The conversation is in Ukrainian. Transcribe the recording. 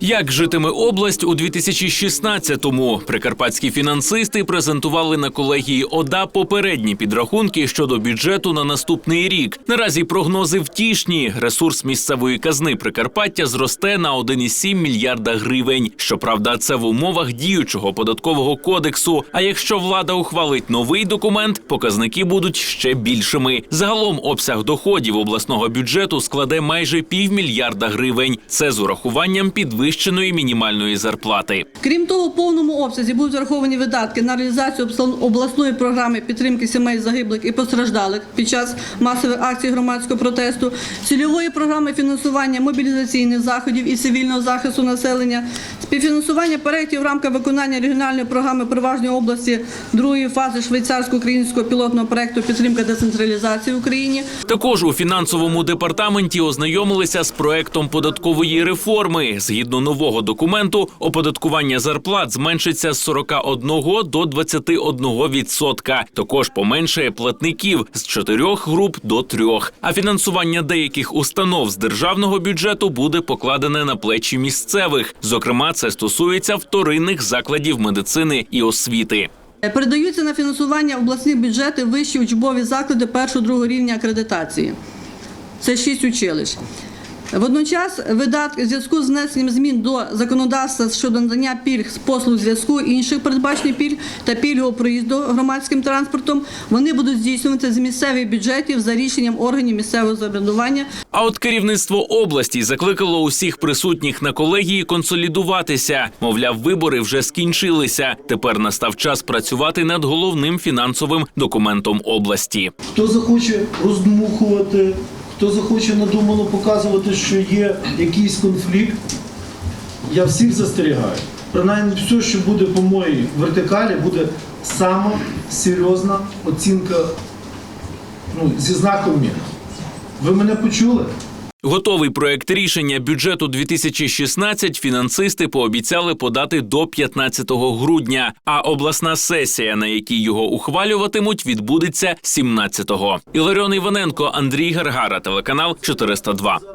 Як житиме область у 2016-му? Прикарпатські фінансисти презентували на колегії ОДА попередні підрахунки щодо бюджету на наступний рік. Наразі прогнози втішні. Ресурс місцевої казни Прикарпаття зросте на 1,7 мільярда гривень. Щоправда, це в умовах діючого податкового кодексу. А якщо влада ухвалить новий документ, показники будуть ще більшими. Загалом обсяг доходів обласного бюджету складе майже півмільярда гривень. Це з урахуванням підвищеної мінімальної зарплати. Крім того, в повному обсязі будуть зараховані видатки на реалізацію обласної програми підтримки сімей загиблих і постраждалих під час масових акцій громадського протесту, цільової програми фінансування мобілізаційних заходів і цивільного захисту населення, співфінансування проєктів в рамках виконання регіональної програми Приважної області другої фази швейцарсько-українського пілотного проєкту підтримка децентралізації в Україні. Також у фінансовому департаменті ознайомилися з проектом податкової реформи. Згідно нового документу, оподаткування зарплат зменшиться з 41 до 21 відсотка. Також поменшає платників з чотирьох груп до трьох. А фінансування деяких установ з державного бюджету буде покладене на плечі місцевих. Зокрема, це стосується вторинних закладів медицини і освіти. Передаються на фінансування обласних бюджети вищі учбові заклади першого-другого рівня акредитації. Це шість училищ. Водночас видатки в зв'язку з внесенням змін до законодавства щодо надання пільг з послуг зв'язку інших передбачених пільг та пільгового проїзду громадським транспортом, вони будуть здійснювати з місцевих бюджетів за рішенням органів місцевого самоврядування А от керівництво області закликало усіх присутніх на колегії консолідуватися. Мовляв, вибори вже скінчилися. Тепер настав час працювати над головним фінансовим документом області. Хто захоче роздмухувати, хто захоче надумано показувати, що є якийсь конфлікт, я всіх застерігаю. Принаймні, все, що буде по моїй вертикалі, буде сама серйозна оцінка ну, зі знаком мінус. Ви мене почули? Готовий проект рішення бюджету 2016 фінансисти пообіцяли подати до 15 грудня. А обласна сесія, на якій його ухвалюватимуть, відбудеться 17-го. Іларіон Іваненко, Андрій Гаргара, телеканал 402.